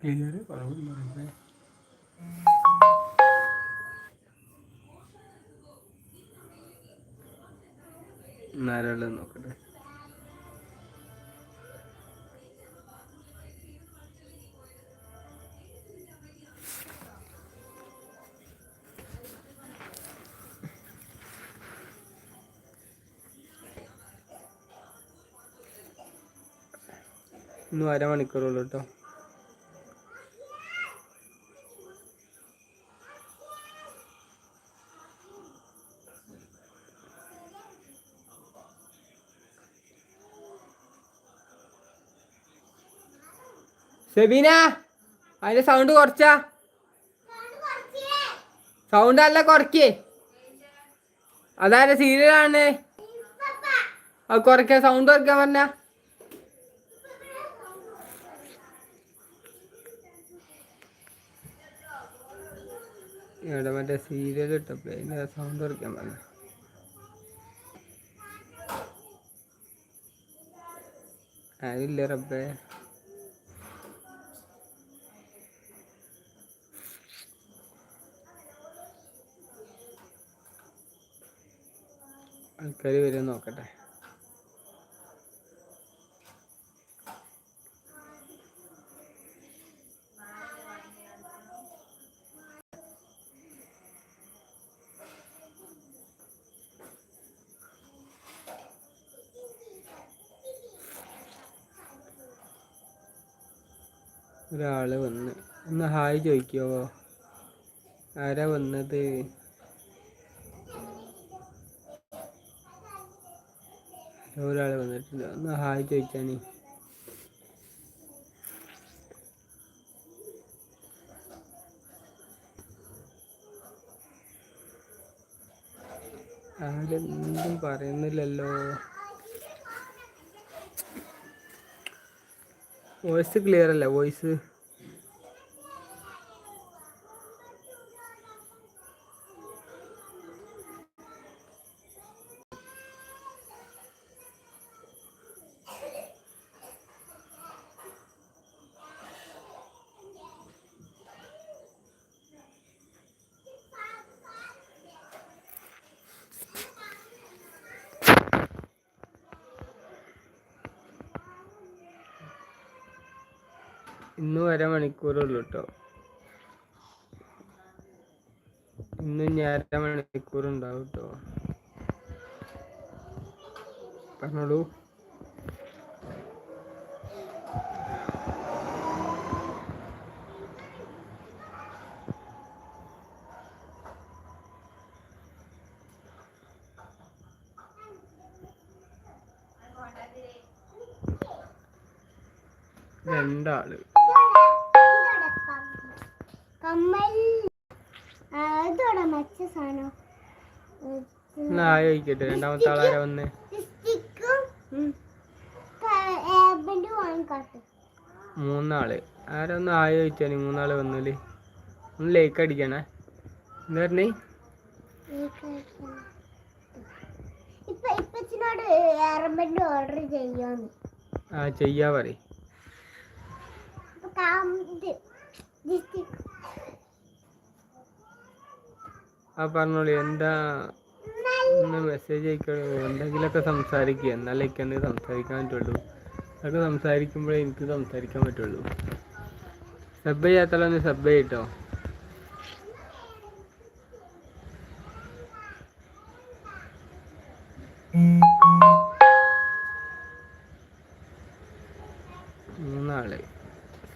Clear റബ്ബേ എന്നാലും നോക്കട്ടെ. ഇന്നും അരമണിക്കൂറുള്ളൂ കേട്ടോ. സെബീന അതിന്റെ സൗണ്ട് കുറച്ചാ. സൗണ്ട് അല്ല കുറക്കേ അതാരെ സീരിയലാണ് അത് കുറയ്ക്കാൻ സൗണ്ട് കുറയ്ക്കാൻ പറഞ്ഞ. ഇവിടെ മറ്റേ സീരിയൽ ഇട്ടപ്പോ അതിന്റെ സൗണ്ട് കുറയ്ക്കാൻ പറഞ്ഞ. അതില്ല റബ്ബേ? ആൾക്കാർ വരും നോക്കട്ടെ. ഒരാൾ വന്ന്. ഒന്ന് ഹായ് ചോദിക്കുവോ? ആരാ വന്നത്? വന്നിട്ടുണ്ട് ഒന്ന് ഹായ് ചോദിച്ചാണ് ആരെന്തും പറയുന്നില്ലല്ലോ. വോയിസ് ക്ലിയർ അല്ല വോയിസ്? ഇന്നും അരമണിക്കൂറുള്ളൂ കേട്ടോ ഇന്നും ഇനി അരമണിക്കൂർ ഉണ്ടാവും കേട്ടോ പറഞ്ഞോളൂ. എന്നാ ആലോചിക്കട്ടെ. രണ്ടാമത്തെ ആളാരാ വന്നേ? മൂന്നാൾ. ആരൊന്ന് ആലോചിച്ചാണ് മൂന്നാൾ വന്നാൽ. ഒന്ന് ലേക്ക് അടിക്കണേ. എന്താ പറഞ്ഞേ? ആ ചെയ്യാ പറ അപ്പൊ കാം- ഇത് ലിപ്സ്റ്റിക്. ആ പറഞ്ഞോളി എന്താ? ഒന്ന് മെസ്സേജ് അയക്കണോ? എന്തെങ്കിലുമൊക്കെ സംസാരിക്കുക എന്നാലേ എനിക്ക് സംസാരിക്കാൻ പറ്റുള്ളൂ. അതൊക്കെ സംസാരിക്കുമ്പോഴേ എനിക്ക് സംസാരിക്കാൻ പറ്റുള്ളൂ. സബ് ചെയ്യാത്തല്ലോ സബ് ചെയ്യട്ടോ. മൂന്നാൾ.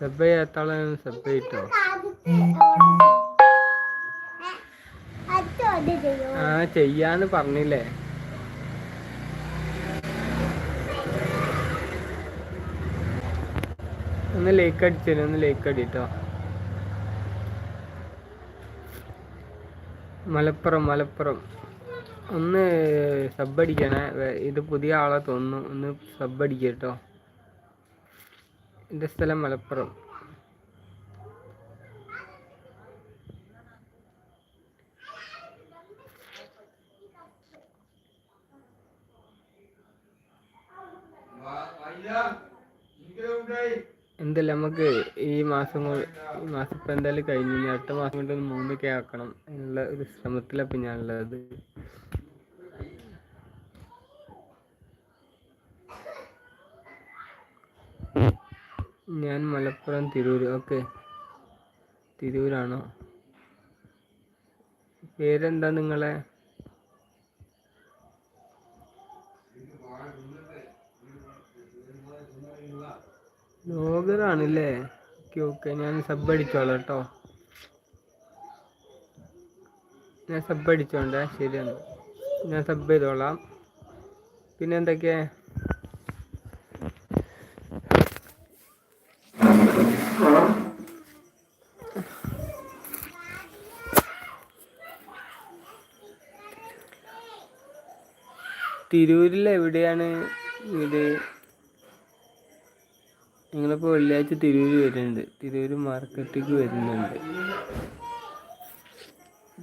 സബ് ചെയ്യാത്തോളം സബ് ചെയ്യട്ടോ. ആ ചെയ്യാന്ന് പറഞ്ഞില്ലേ? ഒന്ന് ലേക്ക് അടിച്ചു ഒന്ന് ലേക്ക് അടിട്ടോ. മലപ്പുറം മലപ്പുറം. ഒന്ന് സബ് ഇത് പുതിയ ആളെ തോന്നുന്നു. ഒന്ന് സബ് അടിക്കട്ടോ. എന്റെ സ്ഥലം മലപ്പുറം. എന്തല്ല നമുക്ക് ഈ മാസം ഈ മാസം ഇപ്പം എന്തായാലും കഴിഞ്ഞു. ഇനി അടുത്ത മാസം കൊണ്ട് ഒന്ന് മൂന്ന് കെ ആക്കണം എന്നുള്ള ഒരു ശ്രമത്തിലാണ് ഞാനുള്ളത്. ഞാൻ മലപ്പുറം തിരൂർ ഓക്കെ. തിരൂരാണോ? പേരെന്താ നിങ്ങളെ? ലോഗറാണല്ലേ ഓക്കെ ഓക്കെ. ഞാൻ സബ് അടിച്ചോളാം കേട്ടോ. ഞാൻ സബ് അടിച്ചോണ്ടേ ശരിയാണ് ഞാൻ സബ് ചെയ്തോളാം. പിന്നെ എന്തൊക്കെ? തിരൂരിൽ എവിടെയാണ് ഇത് നിങ്ങളിപ്പോൾ വെള്ളിയാഴ്ച തിരൂര് വരുന്നുണ്ട്. തിരൂര് മാർക്കറ്റിലേക്ക് വരുന്നുണ്ട്.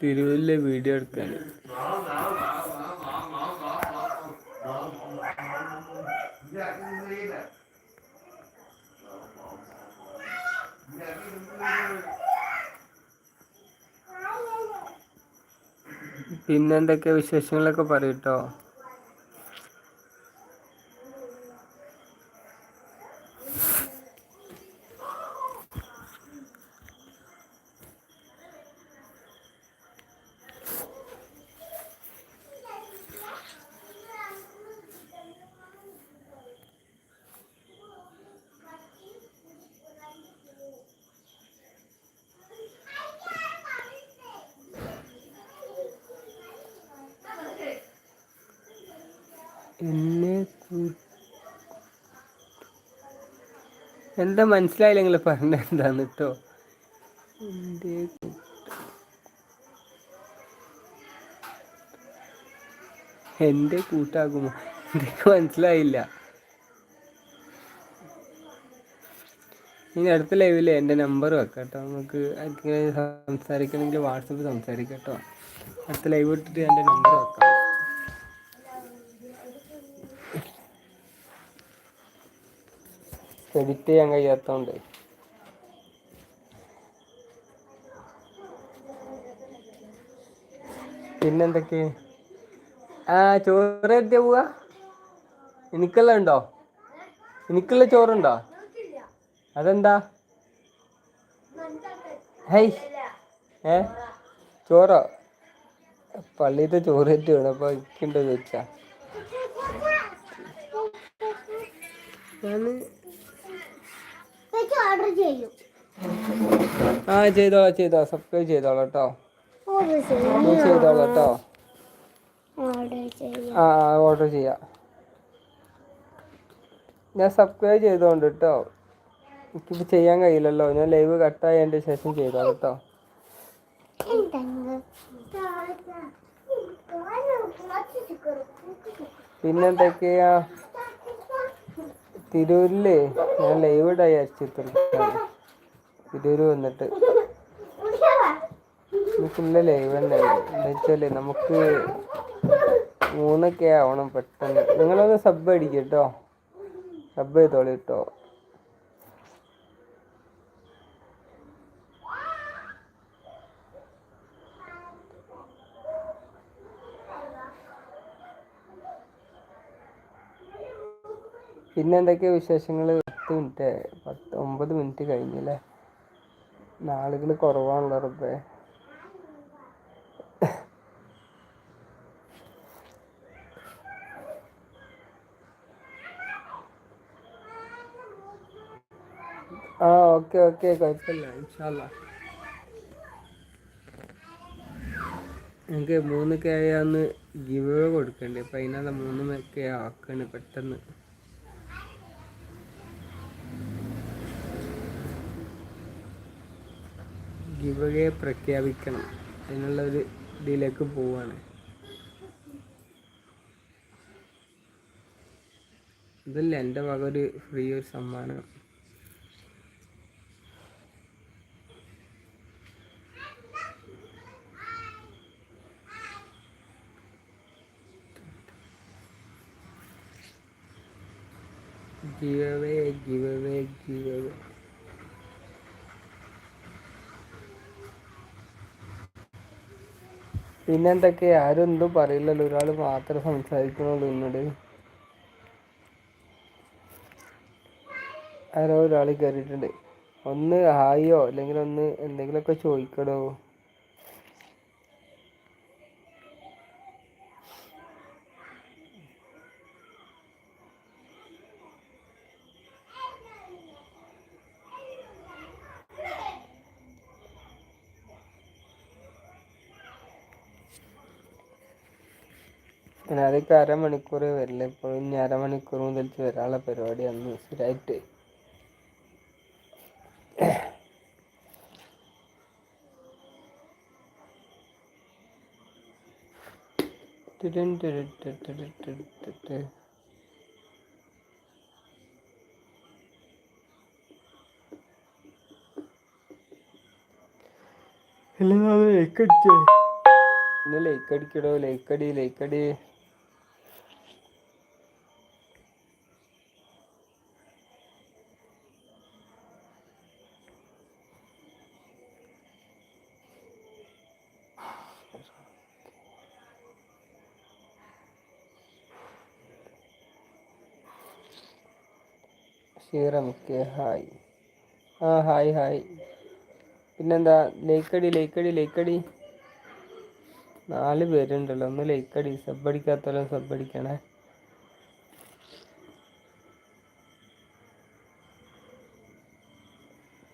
തിരൂരിലെ വീഡിയോ എടുക്കാൻ പിന്നെന്തൊക്കെ വിശേഷങ്ങളൊക്കെ പറയൂട്ടോ എന്നെ എന്താ മനസ്സിലായില്ല നിങ്ങൾ പറഞ്ഞ എന്താന്ന് കേട്ടോ എന്റെ എന്റെ കൂട്ടാകുമോ? എനിക്ക് മനസ്സിലായില്ല. ഇനി അടുത്ത ലൈവിൽ എന്റെ നമ്പർ വെക്കാം കേട്ടോ നമുക്ക് ആർക്കെങ്കിലും സംസാരിക്കണമെങ്കിൽ വാട്സപ്പ് സംസാരിക്കട്ടോ കേട്ടോ അടുത്ത ലൈവ് ഇട്ടിട്ട് എന്റെ നമ്പർ വെക്കാം. എഡിറ്റ് ചെയ്യാൻ കഴിയാത്തോണ്ട്. പിന്നെന്തൊക്കെ? ആ ചോറ് എത്തിയാ പോവാ? എനിക്കുള്ള ഉണ്ടോ? എനിക്കുള്ള ചോറുണ്ടോ? അതെന്താ? ഹൈ ഏ ചോറോ? പള്ളിയിലത്തെ ചോറ് എത്തി വേണം അപ്പൊ എനിക്കുണ്ടോ ചോദിച്ചാ? ചെയ്യും ആ ചെയ്തോളാം ചെയ്തോ സബ്സ്ക്രൈബ് ചെയ്തോളാം കേട്ടോ. ചെയ്തോളാം കേട്ടോ. ആ ഓർഡർ ചെയ്യാം. ഞാൻ സബ്സ്ക്രൈബ് ചെയ്തോണ്ട് കേട്ടോ. എനിക്കിപ്പോൾ ചെയ്യാൻ കഴിയില്ലല്ലോ. ഞാൻ ലൈവ് കട്ടായതിന്റെ ശേഷം ചെയ്തോളാം കേട്ടോ. പിന്നെന്തൊക്കെയാ? തിരൂരിൽ ഞാൻ ലൈവ് ഇടായി വിചാരിച്ചിട്ടുണ്ട് തിരൂര് വന്നിട്ട്. ഫുള്ള് ലൈവ് തന്നെ. എന്താ വെച്ചാൽ നമുക്ക് മൂന്നൊക്കെ ആവണം പെട്ടെന്ന്. നിങ്ങളൊന്ന് സബ് അടിക്കട്ടോ കേട്ടോ സബ് ചെയ്തോളി കേട്ടോ പിന്നെ എന്തൊക്കെയാ വിശേഷങ്ങൾ പത്ത് മിനിറ്റ് പത്ത് ഒമ്പത് മിനിറ്റ് കഴിഞ്ഞല്ലേ? നാളുകൾ കുറവാണല്ലോ റബ്ബേ ആ ഓക്കെ ഓക്കെ. കുഴപ്പമില്ല. ഇൻഷാല്ല എനിക്ക് മൂന്ന് കെ ആന്ന് ഗിവ് കൊടുക്കണ്ടേ? അപ്പം അതിനാണ് മൂന്ന് കെ ആക്കണ് പെട്ടെന്ന്. ഗിവ് പ്രഖ്യാപിക്കണം അതിനുള്ള ഒരു ഇതിലേക്ക് പോവാണ്. ഇതല്ല എന്റെ വക ഒരു ഫ്രീ ഒരു സമ്മാനം. ഗിവ് ഗിവ് ഗിവ് പിന്നെന്തൊക്കെ? ആരും എന്തും പറയില്ലല്ലോ. ഒരാൾ മാത്രം സംസാരിക്കണുള്ളൂ എന്നോട് ആരോ ഒരാൾ കയറിയിട്ടുണ്ട് ഒന്ന് ഹായോ? അല്ലെങ്കിൽ ഒന്ന് എന്തെങ്കിലുമൊക്കെ ചോദിക്കടോ ഞാനതൊക്കെ അരമണിക്കൂർ വരില്ല. ഇപ്പോഴും ഇനി അരമണിക്കൂർ മുതൽ വരാനുള്ള പരിപാടിയാണ് സ്ഥിരമായിട്ട് ടിടിൻ ടിടി ടി ടിടി ടി ടി ടി. എല്ലാം ലൈക്ക് അടിച്ചേ? ഇന്ന് ലൈക്ക് അടിക്കടോ? ലൈക്ക് അടി ലൈക്ക് അടി. ഷീറമിക്ക് ഹായ്. ആ ഹായ് ഹായ്. പിന്നെന്താ ലൈക്കടി ലൈക്കടി ലൈക്കടി. നാല് പേരുണ്ടല്ലോ ഒന്ന് ലൈക്കടി. സബ് സബ്ബടിക്കണേ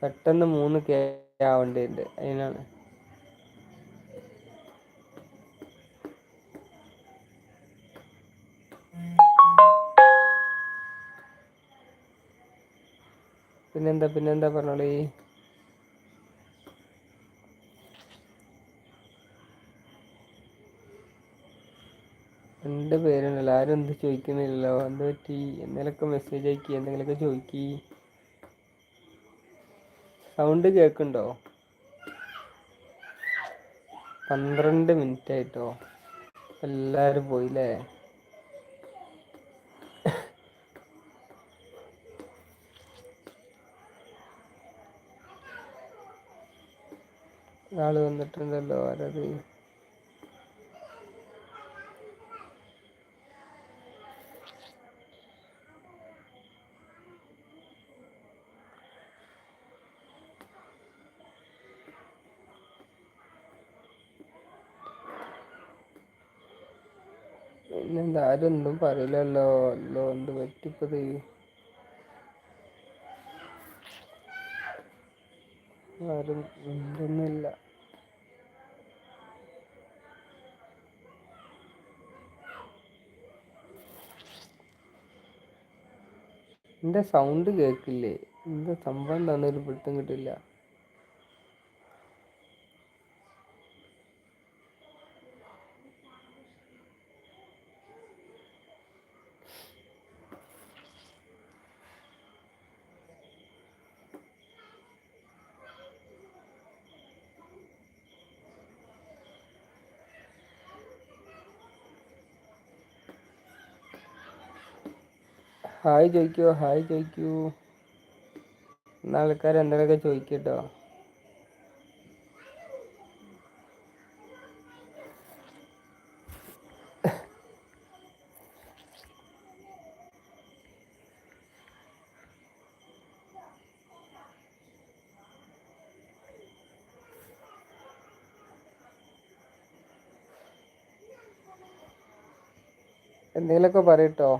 പെട്ടെന്ന് മൂന്ന് കെ ആവേണ്ടതുണ്ട് അതിനാണ്. പിന്നെന്താ പിന്നെന്താ പറഞ്ഞോളി? രണ്ട് പേരുണ്ടല്ലോ ആരും എന്ത് ചോദിക്കുന്നില്ലല്ലോ. എന്ത് പറ്റി? എന്തെങ്കിലുമൊക്കെ മെസ്സേജ് അയക്കി എന്തെങ്കിലുമൊക്കെ ചോദിക്കി. സൗണ്ട് കേൾക്കുന്നുണ്ടോ? പന്ത്രണ്ട് മിനിറ്റ് ആയിട്ടോ? എല്ലാവരും പോയില്ലേ? ആൾ വന്നിട്ടുണ്ടല്ലോ ആരത് പിന്നെന്താ ആരും പറയില്ലല്ലോ. അല്ലോ എന്ത് പറ്റിപ്പത് ആരും എന്തൊന്നുമില്ല എന്റെ സൗണ്ട് കേൾക്കില്ലേ എന്താ സംഭവം? എന്താണെന്ന് ഒരു പിടുത്തം കിട്ടില്ല ഹായ് ചോദിക്കൂ ഹായ് ചോദിക്കൂ. ഇന്ന് ആൾക്കാർ എന്തെങ്കിലുമൊക്കെ ചോദിക്കട്ടോ. എന്തെങ്കിലുമൊക്കെ പറയട്ടോ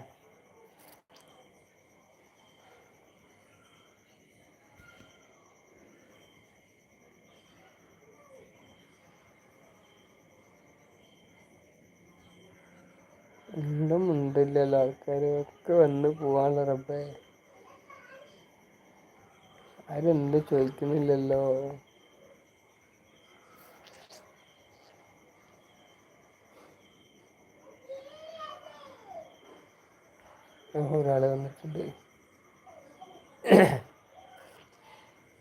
ഒന്നും ഉണ്ടില്ലല്ലോ ഒക്കെ വന്ന് പോവാനുള്ള റബ്ബേ. ആരെന്ത് ചോദിക്കുന്നില്ലല്ലോ. ഒരാളെ വന്നിട്ടുണ്ട്.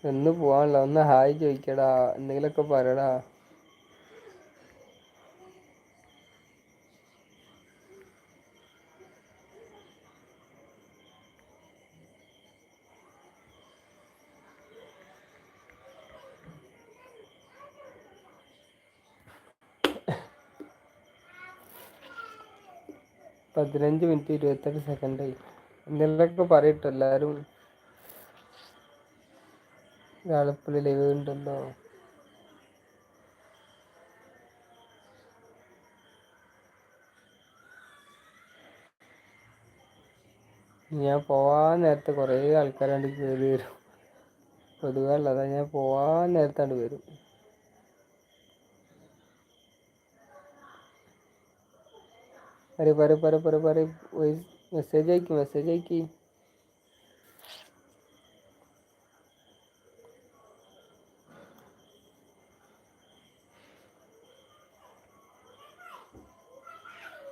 എന്ന് പോവാനുള്ള ഒന്ന് ഹായ് ചോദിക്കടാ. എന്തെങ്കിലുമൊക്കെ പറയടാ. പതിനഞ്ച് മിനിറ്റ് ഇരുപത്തെട്ട് സെക്കൻഡായി എന്തെങ്കിലുമൊക്കെ പറയട്ടോ എല്ലാവരും ആലപ്പുഴ ലൈവ് ഉണ്ടല്ലോ. ഞാൻ പോവാൻ നേരത്തെ കുറേ ആൾക്കാരാണ്ട് കയറി വരും. പൊതുവെ ഉള്ളതാ ഞാൻ പോവാൻ നേരത്താണ്ട് വരും. പറ പറ പറ പറ പറ മെസ്സേജ് അയക്ക് മെസ്സേജ് അയക്ക്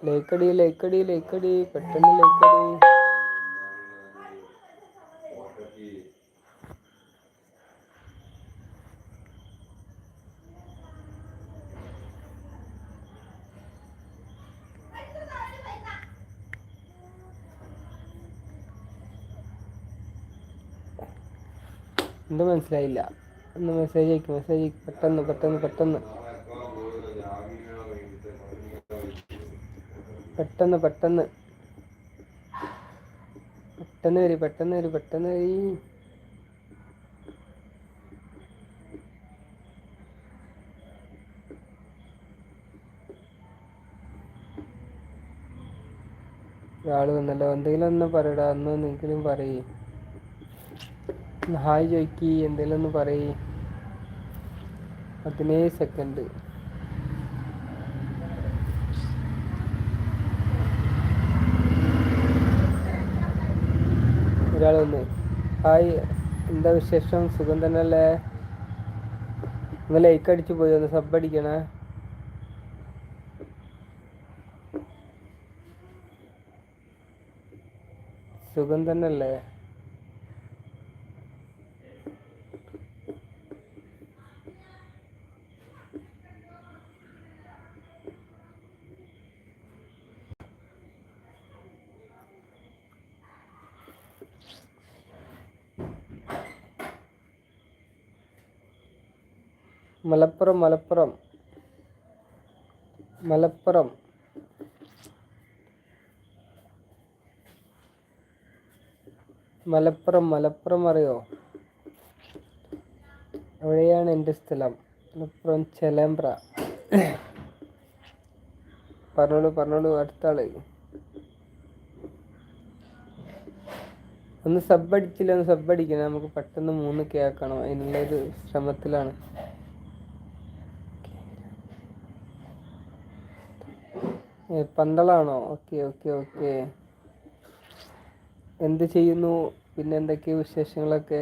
ലൈക്കടി ലൈക്കടി ലൈക്കടി പെട്ടെന്ന് ലൈക്കടി എന്താ മനസ്സിലായില്ല. ഒന്ന് മെസ്സേജ് അയക്കും മെസ്സേജ് അയക്കും. പെട്ടെന്ന് പെട്ടെന്ന് പെട്ടെന്ന്. പെട്ടെന്ന് പെട്ടെന്ന്. പെട്ടെന്ന് വരി പെട്ടെന്ന് വരി പെട്ടെന്ന് വരി. ഒരാൾ വന്നല്ലോ. എന്തെങ്കിലും ഒന്ന് പറയടാ. ഒന്ന് എന്തെങ്കിലും പറയ്. ഹായ് ചോയ്ക്ക് എന്തെങ്കിലും ഒന്ന് പറയ്. പതിനേഴ് സെക്കൻഡ് ഒരാൾ വന്ന് ഹായ് എന്താ വിശേഷം? സുഖം തന്നെയല്ലേ? ഒന്ന് ലൈക്ക് അടിച്ചു പോയി ഒന്ന് സബ് അടിക്കണേ. സുഖം തന്നെയല്ലേ? മലപ്പുറം മലപ്പുറം മലപ്പുറം. മലപ്പുറം മലപ്പുറം അറിയോ? അവിടെയാണ് എന്റെ സ്ഥലം. മലപ്പുറം ചെലമ്പ്ര. പറഞ്ഞോളൂ പറഞ്ഞോളൂ അടുത്ത ഒന്ന് സബ് അടിച്ചില്ല ഒന്ന് സബ് അടിക്കണം. നമുക്ക് പെട്ടെന്ന് മൂന്ന് കേൾക്കണം. അതിനുള്ളൊരു ശ്രമത്തിലാണ്. പന്തളാണോ? Okay okay okay. എന്ത് ചെയ്യുന്നു? പിന്നെ എന്തൊക്കെയാ വിശേഷങ്ങളൊക്കെ?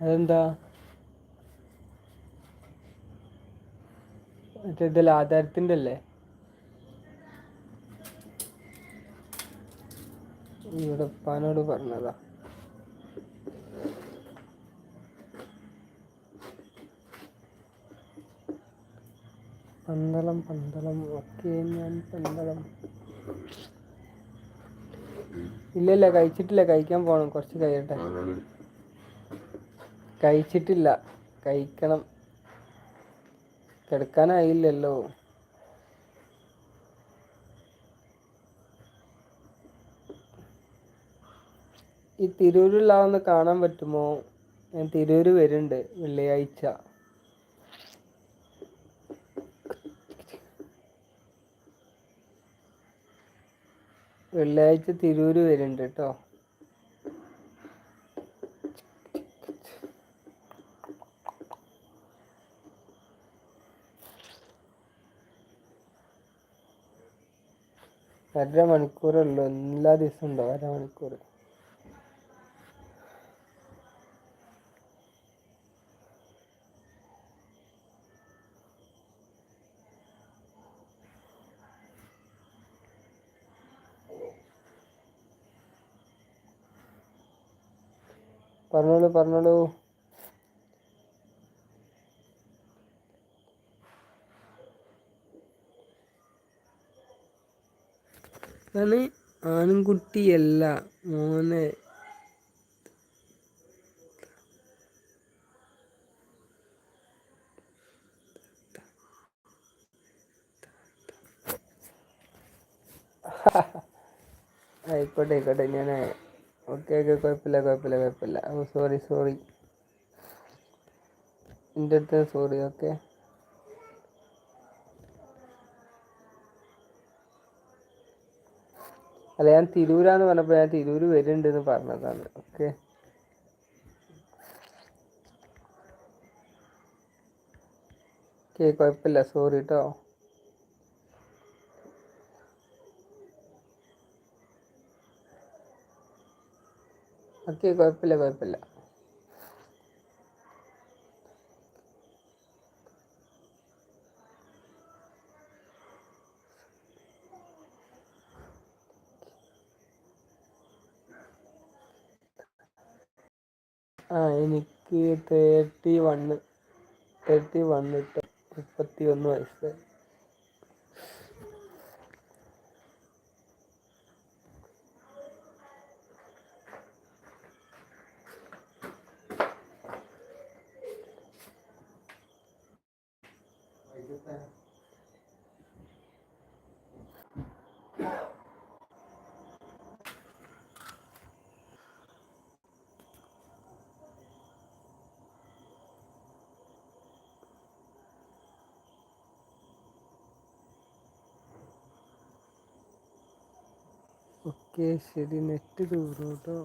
അതെന്താ? മറ്റേ ഇതിൽ ആധാരത്തിന്റെ അല്ലേ ഇവിടെ പാനോട് പറഞ്ഞതാ. പന്തളം പന്തളം ഒക്കെ ഞാൻ പന്തളം. ഇല്ല ഇല്ല കഴിച്ചിട്ടില്ല. കഴിക്കാൻ പോണം. കുറച്ച് കഴിയട്ടെ. കഴിച്ചിട്ടില്ല. കഴിക്കണം. കിടക്കാനായില്ലല്ലോ. ഈ തിരൂരുള്ള ഒന്ന് കാണാൻ പറ്റുമോ? ഞാൻ തിരൂര് വരുന്നുണ്ട് വെള്ളിയാഴ്ച. വെള്ളിയാഴ്ച തിരൂര് വരുന്നുണ്ട് കേട്ടോ. അര മണിക്കൂറുള്ളൂ എല്ലാ ദിവസവും ഉണ്ടോ അര പറഞ്ഞോളൂ പറഞ്ഞോളൂ. ഞാൻ ആൺകുട്ടിയല്ല മോനെ. ആയിക്കോട്ടെ ആയിക്കോട്ടെ ഞാൻ ഓക്കെ ഓക്കെ കുഴപ്പമില്ല കുഴപ്പമില്ല കുഴപ്പമില്ല ഓ സോറി സോറി എന്റെ അടുത്ത് സോറി ഓക്കെ അല്ല ഞാൻ തിരൂരാന്ന് പറഞ്ഞപ്പോൾ ഞാൻ തിരൂര് വരുന്നുണ്ട് എന്ന് പറഞ്ഞതാണ് ഓക്കെ ഓക്കെ കുഴപ്പമില്ല സോറി കേട്ടോ ഓക്കെ കുഴപ്പമില്ല കുഴപ്പമില്ല. ആ എനിക്ക് തേർട്ടി വണ്ണ് തേർട്ടി വണ്ണ് ഇട്ട് മുപ്പത്തി ഒന്ന് വയസ്സ് ഓക്കെ ശരി. നെറ്റ് ദൂരോട്ടോ